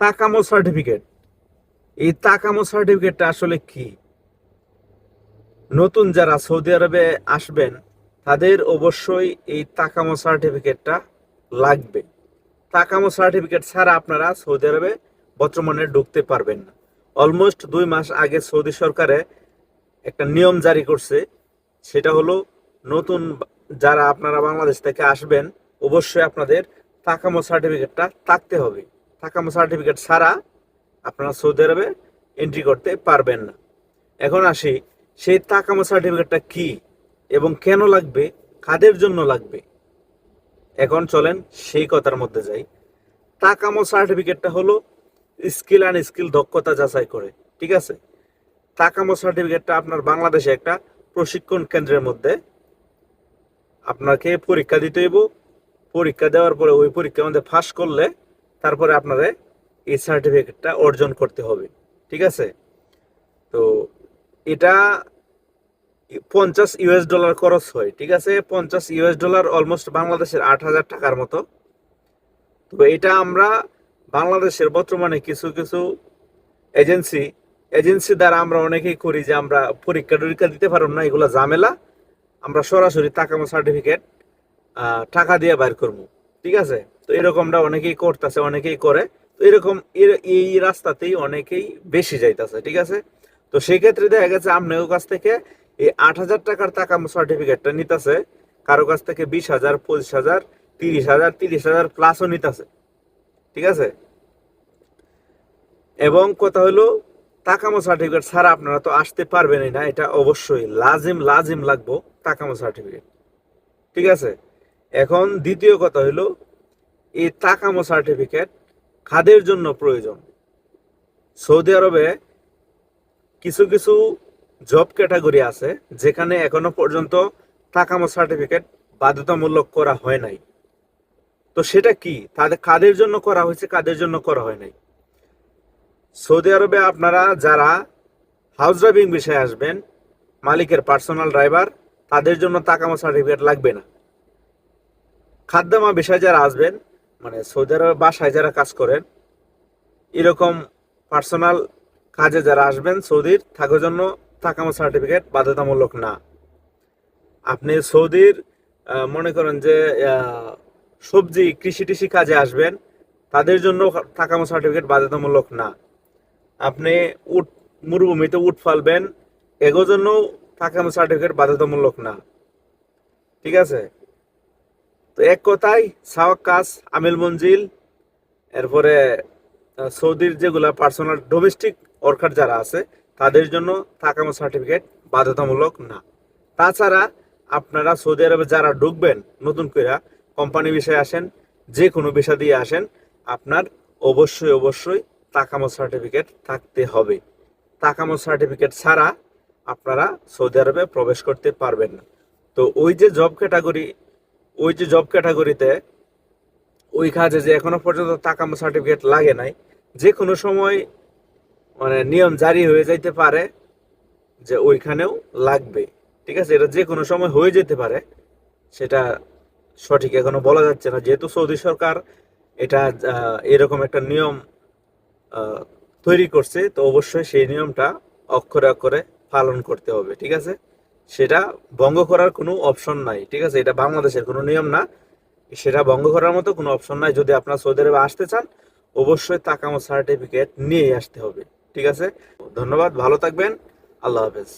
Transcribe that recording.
তাকামো certificate এই তাকামো সার্টিফিকেটটা আসলে কি? নতুন যারা সৌদি আরবে আসবেন, তাদের অবশ্যই এই তাকামো সার্টিফিকেটটা লাগবে। তাকামো সার্টিফিকেট ছাড়া আপনারা সৌদি আরবে বর্তমানে ঢুকতে পারবেন না। অলমোস্ট দুই মাস আগে সৌদি সরকারে একটা নিয়ম জারি করছে, সেটা হলো নতুন যারা আপনারা বাংলাদেশ থেকে আসবেন, অবশ্যই আপনাদের তাকামো সার্টিফিকেটটা থাকতে হবে। তাকামো সার্টিফিকেট ছাড়া আপনারা সৌদি আরবে এন্ট্রি করতে পারবেন না। এখন আসি, সেই তাকামো সার্টিফিকেটটা কি এবং কেন লাগবে, কাদের জন্য লাগবে? এখন চলেন সেই কথার মধ্যে যাই। তাকামো সার্টিফিকেটটা হলো স্কিল অ্যান্ড স্কিল দক্ষতা যাচাই করে, ঠিক আছে? তাকামো সার্টিফিকেটটা আপনার বাংলাদেশে একটা প্রশিক্ষণ কেন্দ্রের মধ্যে আপনাকে পরীক্ষা দিতে হইব। পরীক্ষা দেওয়ার পরে ওই পরীক্ষার মধ্যে ফাঁস করলে তারপরে আপনারে এই সার্টিফিকেটটা অর্জন করতে হবে, ঠিক আছে? তো এটা পঞ্চাশ ইউএস ডলার খরচ হয়, ঠিক আছে? পঞ্চাশ ইউএস ডলার অলমোস্ট বাংলাদেশের আট হাজার টাকার মতো। তো এটা আমরা বাংলাদেশের বর্তমানে কিছু কিছু এজেন্সি এজেন্সি দ্বারা আমরা অনেকেই করি যে আমরা পরীক্ষা টরীক্ষা দিতে পারব না, এগুলো ঝামেলা। আমরা সরাসরি টাকামো সার্টিফিকেট টাকা দিয়ে বাইর করব। ঠিক আছে? তো এরকমটা অনেকেই করতেছে, অনেকেই করে। তো এরকম এর- এই রাস্তাতেই অনেকেই বেশি যাইতেছে, ঠিক আছে? তো সেই ক্ষেত্রে দেখা গেছে আপনার কাছ থেকে এই আট হাজার টাকার টাকা সার্টিফিকেটটা নিতেছে, কারও কাছ থেকে বিশ হাজার, পঁচিশ হাজার, তিরিশ হাজার তিরিশ হাজার প্লাসও নিতেছে, ঠিক আছে? এবং কথা হলো তাকামো সার্টিফিকেট ছাড়া আপনারা তো আসতে পারবেনই না, এটা অবশ্যই লাজিম লাজিম লাগবো তাকামো সার্টিফিকেট ঠিক আছে? এখন দ্বিতীয় কথা হলো, এই তাকামো সার্টিফিকেট কাদের জন্য প্রয়োজন? সৌদি আরবে কিছু কিছু জব ক্যাটাগরি আছে, যেখানে এখনও পর্যন্ত তাকামো সার্টিফিকেট বাধ্যতামূলক করা হয় নাই। তো সেটা কি? তাদের কাদের জন্য করা হয়েছে, কাদের জন্য করা হয় নাই? সৌদি আরবে আপনারা যারা হাউস ড্রাইভিং বিষয়ে আসবেন, মালিকের পার্সোনাল ড্রাইভার তাদের জন্য তাকামো সার্টিফিকেট লাগবে না। খাদ্যামা বিষয়ে যারা আসবেন মানে সৌদি আরবে বাসায় যারা কাজ করেন, এরকম পার্সোনাল কাজে যারা আসবেন সৌদির, থাকার জন্য তাকামো সার্টিফিকেট বাধ্যতামূলক না। আপনি সৌদির মনে করেন যে সবজি, কৃষি টিষি কাজে আসবেন, তাদের জন্য তাকামো সার্টিফিকেট বাধ্যতামূলক না। আপনি উট, মরুভূমিতে উট ফালবেন, এগোর জন্য তাকামো সার্টিফিকেট বাধ্যতামূলক না। ঠিক আছে? তো এক কথায় সাওয়াক কাজ, আমিল মঞ্জিল, এরপরে সৌদির যেগুলা পার্সোনাল ডোমেস্টিক ওয়ার্কার যারা আছে, তাদের জন্য তাকামো সার্টিফিকেট বাধ্যতামূলক না। তাছাড়া আপনারা সৌদি আরবে যারা ঢুকবেন, নতুন করে কোম্পানি বিষয়ে আসেন যে কোনো বিষয় দিয়ে আসেন, আপনার অবশ্যই অবশ্যই তাকামো সার্টিফিকেট থাকতে হবে। তাকামো সার্টিফিকেট ছাড়া আপনারা সৌদি আরবে প্রবেশ করতে পারবেন না। তো ওই যে জব ক্যাটাগরি ওই যে জব ক্যাটাগরিতে ওই কাজে যে এখনও পর্যন্ত তাকামো সার্টিফিকেট লাগে নাই যে কোনো সময় মানে নিয়ম জারি হয়ে যাইতে পারে যে ওইখানেও লাগবে। ঠিক আছে? এটা যে কোনো সময় হয়ে যেতে পারে, সেটা সঠিক এখনও বলা যাচ্ছে না। যেহেতু সৌদি সরকার এটা এরকম একটা নিয়ম তৈরি করছে, তো অবশ্যই সেই নিয়মটা অক্ষরে অক্ষরে পালন করতে হবে। ঠিক আছে? সেটা ভঙ্গ করার কোনো অপশন নাই, ঠিক আছে? এটা বাংলাদেশের কোনো নিয়ম না। সেটা ভঙ্গ করার মতো কোনো অপশন নাই। যদি আপনার সৌদি আরবে আসতে চান, অবশ্যই তাকামো সার্টিফিকেট নিয়ে আসতে হবে, ঠিক আছে? ধন্যবাদ, ভালো থাকবেন। আল্লাহ হাফেজ।